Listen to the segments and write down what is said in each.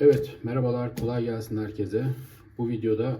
Evet, merhabalar, kolay gelsin herkese. Bu videoda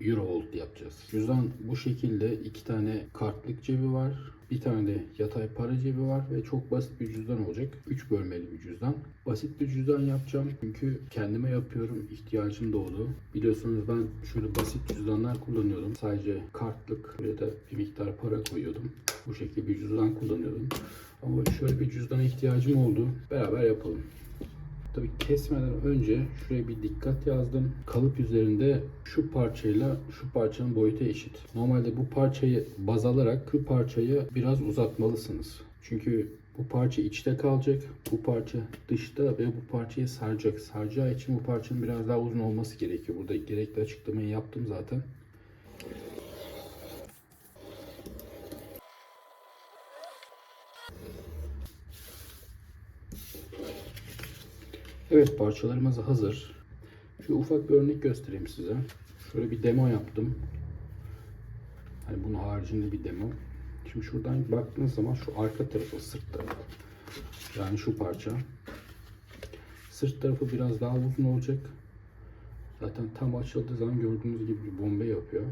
Eurohold yapacağız. Cüzdan bu şekilde iki tane kartlık cebi var. Bir tane de yatay para cebi var ve çok basit bir cüzdan olacak. 3 bölmeli bir cüzdan. Basit bir cüzdan yapacağım çünkü kendime yapıyorum. ihtiyacım doğdu. Biliyorsunuz ben şöyle basit cüzdanlar kullanıyordum. Sadece kartlık ya da bir miktar para koyuyordum. Bu şekilde bir cüzdan kullanıyordum. Ama şöyle bir cüzdana ihtiyacım oldu. Beraber yapalım. Tabii kesmeden önce şuraya bir dikkat yazdım. Kalıp üzerinde şu parçayla şu parçanın boyutu eşit. Normalde bu parçayı baz alarak şu parçayı biraz uzatmalısınız. Çünkü bu parça içte kalacak, bu parça dışta ve bu parçayı saracak. Saracağı için bu parçanın biraz daha uzun olması gerekiyor. Burada gerekli açıklamayı yaptım zaten. Evet parçalarımız hazır. Şu ufak bir örnek göstereyim size. Şöyle bir demo yaptım. Hani bunun haricinde bir demo. Şimdi şuradan baktığınız zaman şu arka tarafı, sırt tarafı. Yani şu parça. Sırt tarafı biraz daha uzun olacak. Zaten tam açıldığı zaman gördüğünüz gibi bir bombe yapıyor.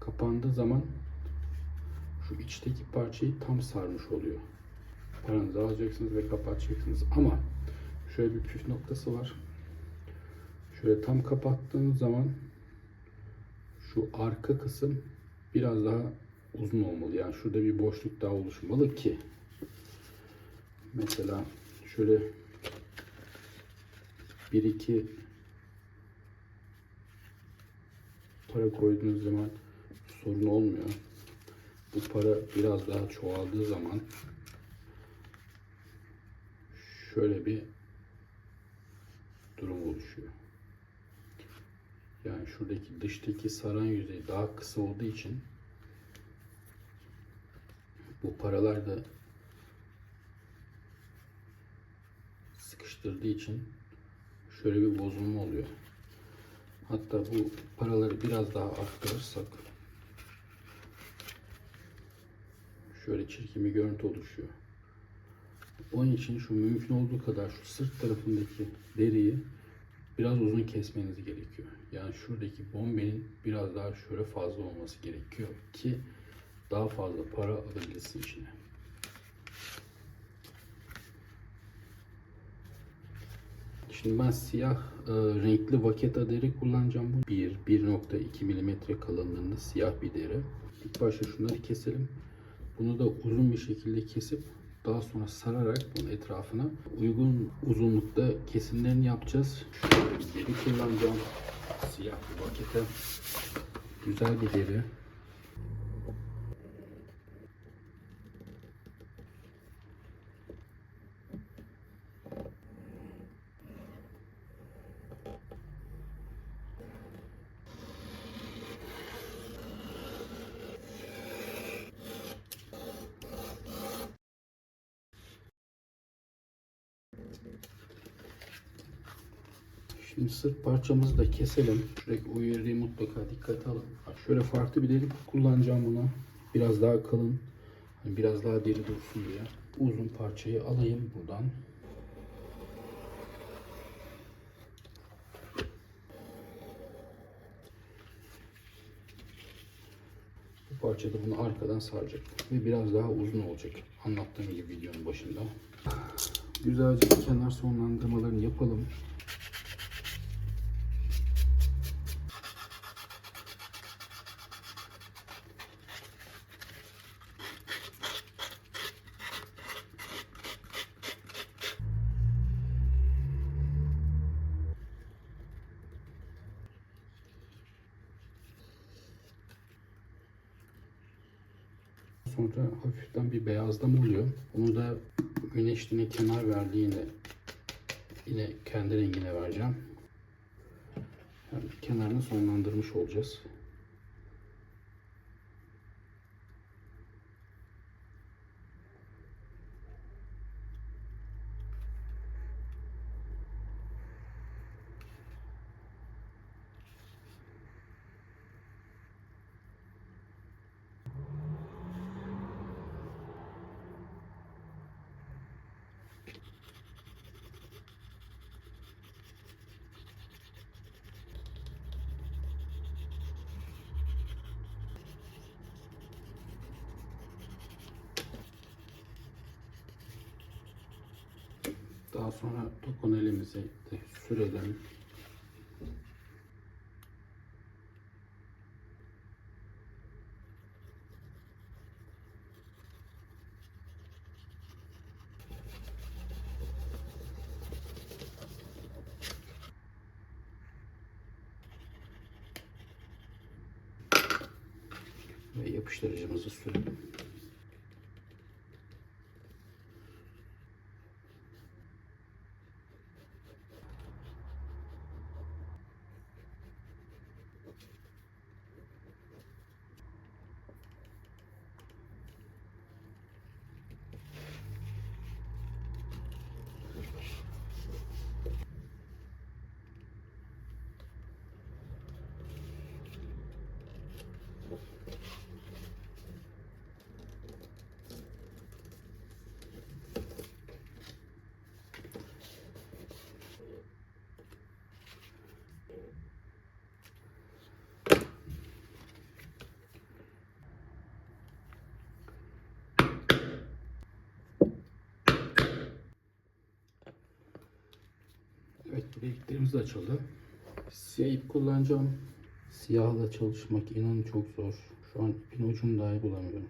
Kapandığı zaman şu içteki parçayı tam sarmış oluyor. Paranızı alacaksınız ve kapatacaksınız. Ama şöyle bir püf noktası var. Şöyle tam kapattığınız zaman şu arka kısım biraz daha uzun olmalı. Yani şurada bir boşluk daha oluşmalı ki mesela şöyle bir iki para koyduğunuz zaman sorun olmuyor. Bu para biraz daha çoğaldığı zaman şöyle bir oluşuyor. Yani şuradaki dıştaki saran yüzey daha kısa olduğu için bu paralar da sıkıştırdığı için şöyle bir bozulma oluyor. Hatta bu paraları biraz daha arttırırsak şöyle çirkin bir görüntü oluşuyor. Onun için şu mümkün olduğu kadar şu sırt tarafındaki deriyi biraz uzun kesmeniz gerekiyor. Yani şuradaki bombenin biraz daha şöyle fazla olması gerekiyor ki daha fazla para alabilsin içine. Şimdi ben siyah e, renkli vaketa deri kullanacağım. Bu 1 1.2 mm kalınlığında siyah bir deri. İlk başta şunları keselim. Bunu da uzun bir şekilde kesip daha sonra sararak bunun etrafına uygun uzunlukta kesimlerini yapacağız. Şöyle bir kullanacağım. Siyah bir vakete. Güzel bir deri. Şimdi sırt parçamızı da keselim. Şuradaki uyarıyı mutlaka dikkate alın. Şöyle farklı bir deri kullanacağım buna. Biraz daha kalın. Hani biraz daha deri dursun diye. Uzun parçayı alayım buradan. Bu parça da bunu arkadan saracak. Ve biraz daha uzun olacak. Anlattığım gibi videonun başında. Güzelce kenar sonlandırmalarını yapalım. Sonra hafiften bir beyazlama oluyor. Onu da güneşliğine kenar verdiğinde yine kendi rengine vereceğim. Yani kenarını sonlandırmış olacağız. Daha sonra dokun elimize de sürelim. Ve yapıştırıcımızı sürelim. Evet bilekliklerimiz açıldı. Siyah ip kullanacağım. Siyahla çalışmak inanın çok zor. Şu an ipin ucunu dahi bulamıyorum.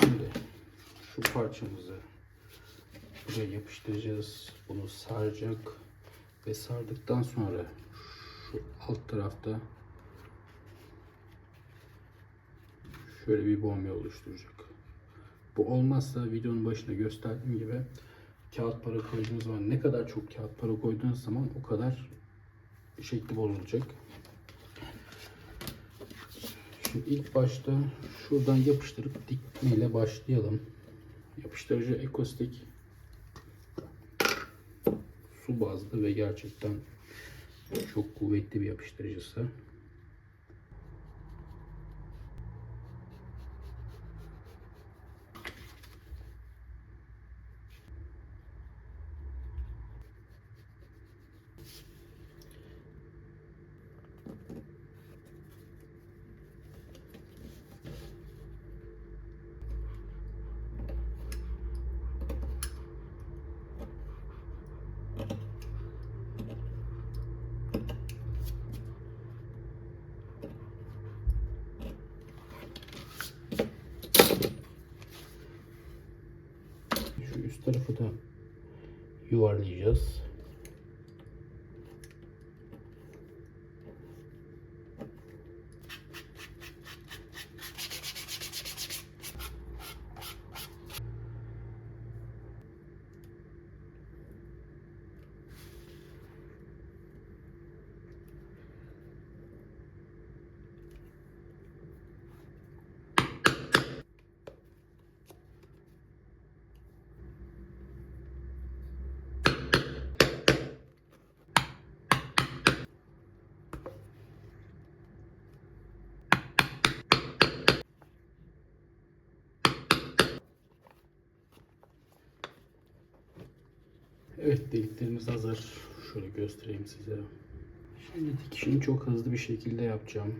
Şimdi şu parçamızı buraya yapıştıracağız. Bunu saracak ve sardıktan sonra şu alt tarafta şöyle bir bombe oluşturacak. Bu olmazsa videonun başında gösterdiğim gibi kağıt para koyduğunuz zaman ne kadar çok kağıt para koyduğunuz zaman o kadar şekli bozulacak. Şimdi ilk başta şuradan yapıştırıp dikmeyle başlayalım. Yapıştırıcı ekostik su bazlı ve gerçekten çok kuvvetli bir yapıştırıcısı. you are just. Evet deliklerimiz hazır. Şöyle göstereyim size. Şimdi dikişini çok hızlı bir şekilde yapacağım.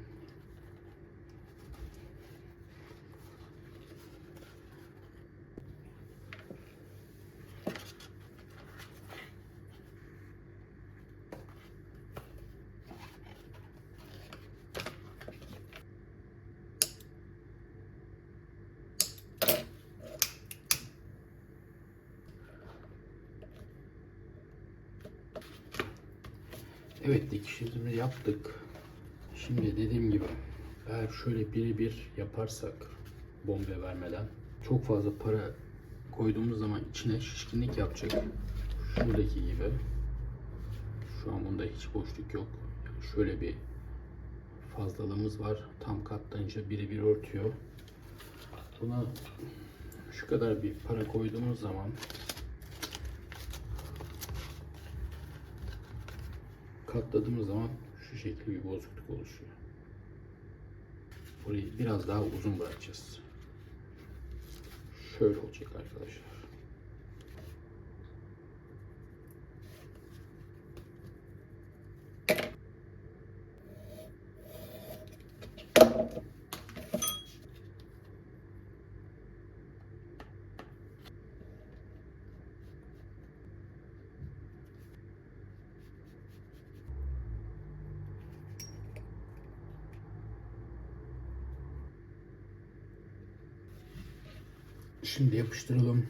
Evet dikişimizi yaptık. Şimdi dediğim gibi eğer şöyle birebir yaparsak bombe vermeden çok fazla para koyduğumuz zaman içine şişkinlik yapacak. Şuradaki gibi. Şu an bunda hiç boşluk yok. Yani şöyle bir fazlalığımız var. Tam katlanınca biri bir örtüyor. Buna şu kadar bir para koyduğumuz zaman katladığımız zaman şu şekilde bir bozukluk oluşuyor. Burayı biraz daha uzun bırakacağız. Şöyle olacak arkadaşlar. Şimdi yapıştıralım.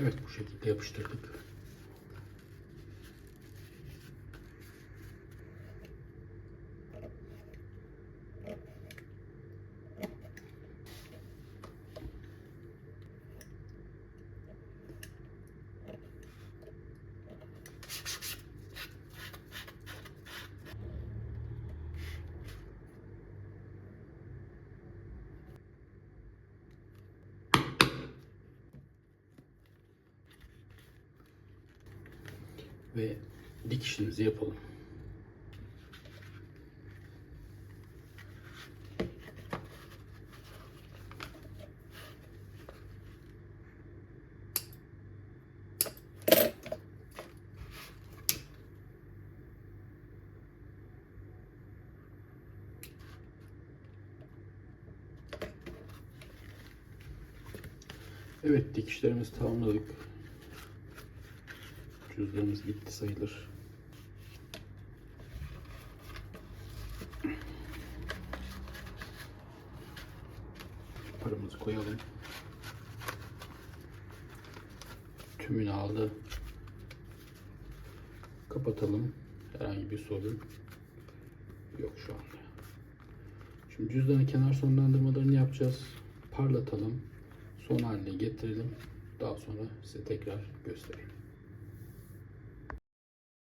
Evet bu şekilde yapıştırdık. Ve dikişimizi yapalım. Evet dikişlerimizi tamamladık. Cüzdanımız bitti sayılır. Paramızı koyalım. Tümünü aldı. Kapatalım. Herhangi bir sorun yok şu anda. Şimdi cüzdanın kenar sonlandırmalarını yapacağız. Parlatalım. Son haline getirelim. Daha sonra size tekrar göstereyim.